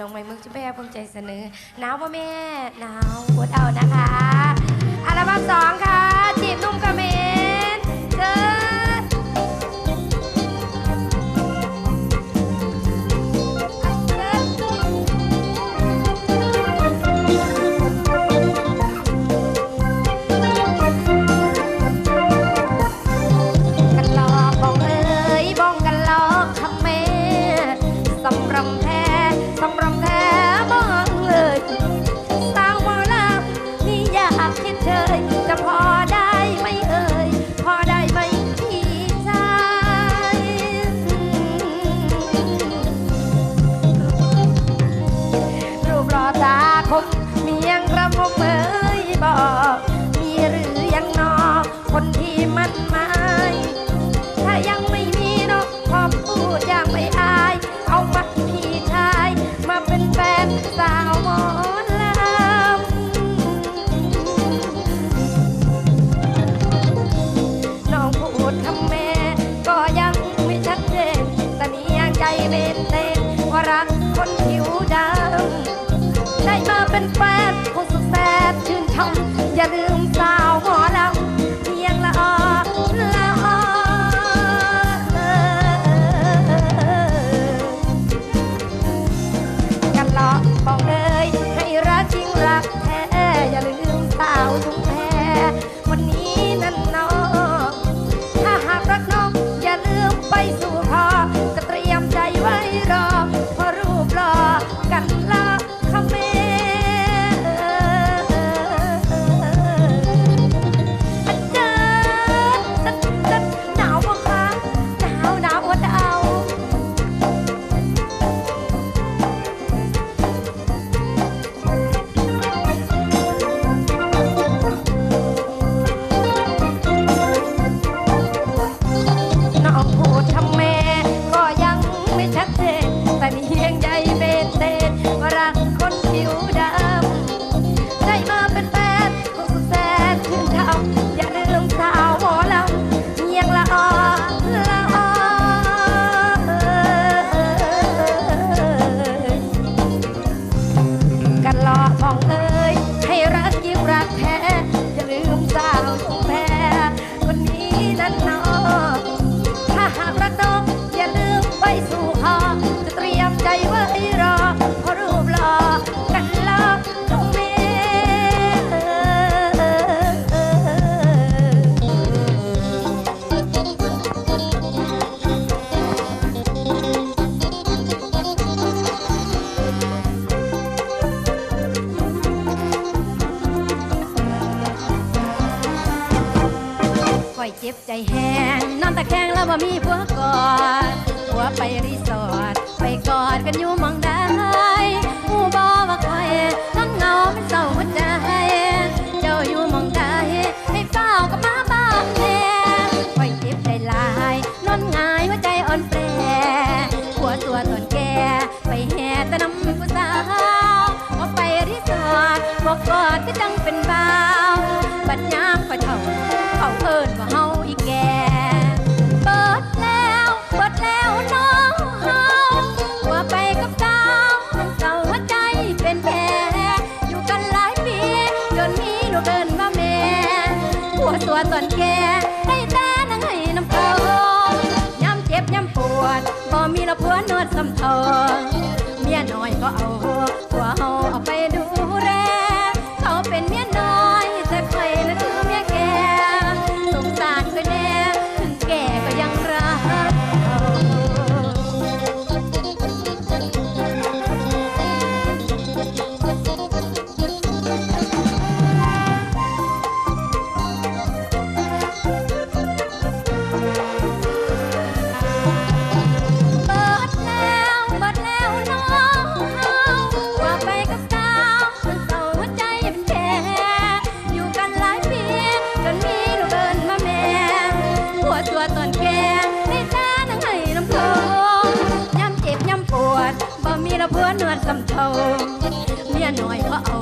น้องใหม่มึงจะแพรภูมิใจเสนอหนาวพ่อแม่หนาวกดเอานะคะอัลบั้มสองค่ะ ที่มันหมาย ถ้ายังไม่มีเนาะขอพูดอย่างไม่อาย เอามาพี่ชาย มาเป็นแฟนสาวหมอลำน้องพูดคำแม่ก็ยังไม่ชัดเจน แต่นี่ยังใจเป็นเต้นว่ารักคนผิวดำได้มาเป็นแฟนคนสุดแสบชื่นชมอย่าลืมสา จ็บใจแห้งนอนตะแคงแล้วว่ามีผัวกอดผัวไปรีสอร์ทไปกอดกันอยู่มองได้หูบอว่าคอยนอนเงาไม่เศร้าหัวใจเจ้าอยู่มองได้ให้เฝ้ากับมาบ้านแน่ก่อยเจ็บใจลายนอนหงายหัวใจอ่อนแปรผัวตัวตนแก่ไปแห่ต่น้ำผู้สาวพอไปรีสอร์ทบอกกอดก็จังเป็นบ่าวบัดยามไปเท่าเขา ผัวตัวตอนแก่ได้แต่นั่งให้น้ำเกาย้ำเจ็บย้ำปวดบ่มีละผัวนวดสำทองเมียน้อยก็เอา ตัวตนแก่ได้แต่นั่งให้น้ำพองย้ำเจ็บย้ำปวดบ่มีระเบือนวดสำเทาเมียหน่อยเขาเอา